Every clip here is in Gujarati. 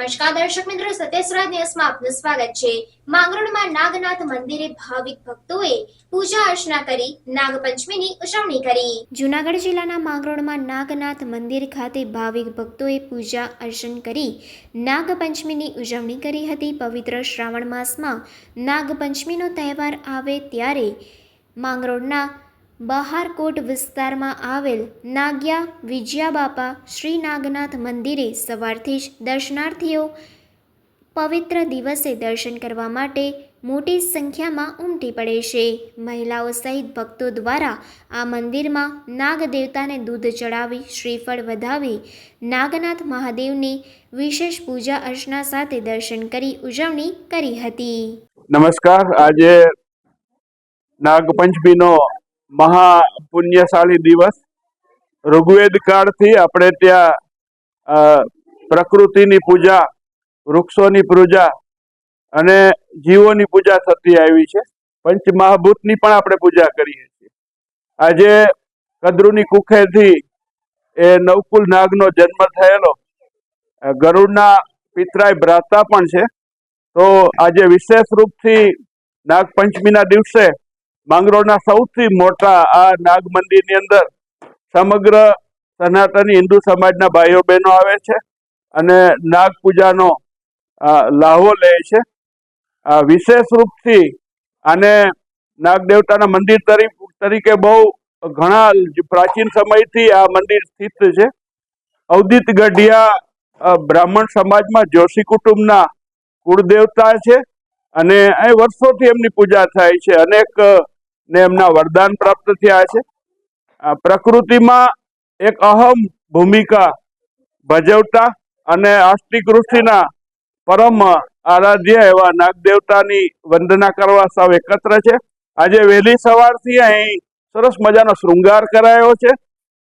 નમસ્કાર દર્શક મિત્રો સત્યસ્રાજ દિવસમાં આપનું સ્વાગત છે. માંગરોળમાં નાગનાથ મંદિરે ભાવિક ભક્તોએ પૂજા અર્ચના કરી, નાગપંચમીની ઉજવણી કરી. જૂનાગઢ જિલ્લાના માંગરોળમાં નાગનાથ મંદિર ખાતે ભાવિક ભક્તોએ પૂજા અર્ચન કરી, નાગપંચમીની ઉજવણી કરી હતી. પવિત્ર શ્રાવણ માસમાં નાગપંચમીનો તહેવાર આવે ત્યારે માંગરોળના બહારકોટ વિસ્તારમાં આવેલ નાગ્યા વિજયાબાપા શ્રી નાગનાથ મંદિરે સવારથી જ દર્શનાર્થીઓ પવિત્ર દિવસે દર્શન કરવા માટે મોટી સંખ્યામાં ઉમટી પડે છે. મહિલાઓ સહિત ભક્તો દ્વારા આ મંદિરમાં નાગ દેવતાને દૂધ ચડાવી શ્રીફળ વધાવી નાગનાથ મહાદેવની વિશેષ પૂજા અર્ચના સાથે દર્શન કરી ઉજવણી કરી હતી. નમસ્કાર. આજે નાગપંચમીનો મહા પુણ્યશાળી દિવસ. ઋગ્વેદ કાળથી આપણે ત્યાં પ્રકૃતિની પૂજા, વૃક્ષોની પૂજા અને જીવોની પૂજા થતી આવી છે. પંચમહાભૂતની પણ આપણે પૂજા કરીએ છીએ. આજે કદ્રુની કુખેથી એ નવકુલ નાગનો જન્મ થયેલો. ગરુડના પિતરાય ભ્રાતા પણ છે. તો આજે વિશેષ રૂપથી નાગપંચમીના દિવસે માંગરોળના સૌથી મોટા આ નાગ મંદિરની અંદર સમગ્ર સનાતની હિન્દુ સમાજના ભાઈઓ બહેનો આવે છે અને નાગ પૂજાનો લાહો લે છે. વિશેષ રૂપથી આને નાગ દેવતાના મંદિર તરી- તરીકે બહુ ઘણા પ્રાચીન સમયથી આ મંદિર સ્થિત છે. અવધિત ગઢિયા બ્રાહ્મણ સમાજમાં જોશી કુટુંબના કુળદેવતા છે અને અહીં વર્ષોથી એમની પૂજા થાય છે. અનેક ને એમના વરદાન પ્રાપ્ત થયા છે. પ્રકૃતિમાં એક અહમ ભૂમિકા ભજવતા અને ઋષિના પરમ આરાધ્ય એવા નાગદેવતાની વંદના કરવા સૌ એકત્ર છે. આજે વહેલી સવારથી અહીં સરસ મજાનો શૃંગાર કરાયો છે.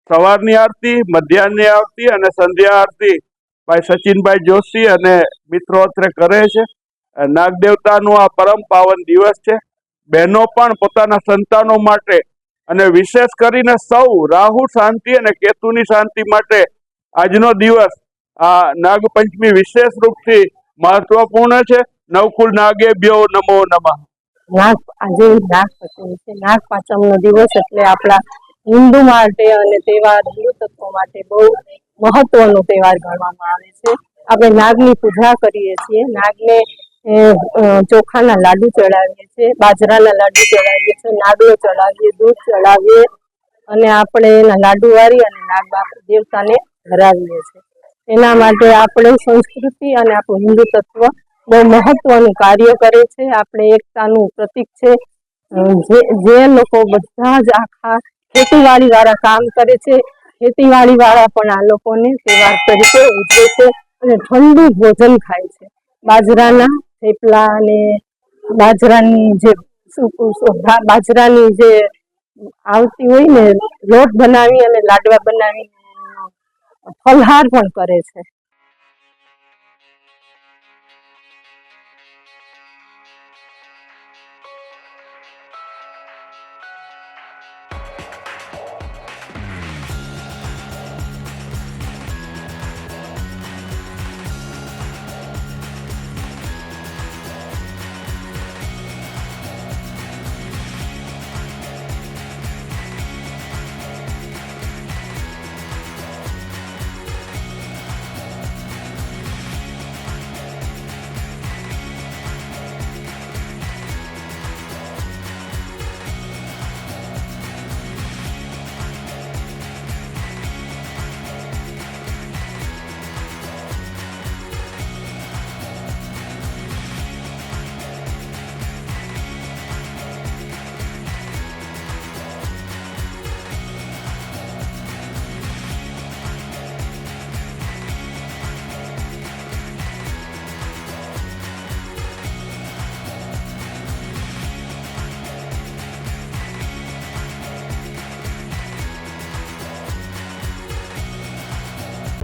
સવારની આરતી મધ્યાહની આરતી અને સંધ્યા આરતી ભાઈ સચિનભાઈ જોશી અને મિત્રો અત્રે કરે છે. નાગદેવતાનું આ પરમ પાવન દિવસ છે. બહેનો પણ પોતાના સંતાનો માટે અને વિશેષ કરીને સૌ રાહુ શાંતિ અને કેતુની શાંતિ માટે આજનો દિવસ આ નાગપંચમી વિશેષ રૂપથી મહત્વપૂર્ણ છે. નવકુલ નાગે બ્યો નમો નમઃ. નાગ આજે નાગ પંચમી છે. નાગ પાંચમનો દિવસ એટલે આપણા હિન્દુ માટે અને તહેવાર, હિન્દુ તત્વો માટે બહુ મહત્વનો તહેવાર ગણવામાં આવે છે. આપણે નાગની પૂજા કરીએ છીએ. નાગને ચોખાના લાડુ ચડાવીએ છીએ, બાજરાના લાડુ ચડાવીએ છીએ નાગલો ચડાવીએ, દૂધ ચડાવીએ અને આપણે એના લાડુ વાળી અને નાગ દેવતાને ધરાવીએ છીએ. એના માટે આપણે સંસ્કૃતિ અને આપણું હિન્દુ તત્વ બહુ મહત્વનું કાર્ય કરે છે. આપણે એકતાનું પ્રતીક છે. જે જે લોકો બધા જ આખા ખેતીવાડી વાળા કામ કરે છે ખેતીવાડી વાળા પણ આ લોકોને તહેવાર તરીકે ઉજવે છે અને ઠંડુ ભોજન ખાય છે. બાજરાના થેપલા અને બાજરાની જે બાજરાની જે આવતી હોય ને, લોટ બનાવી અને લાડવા બનાવી ફલહાર પણ કરે છે.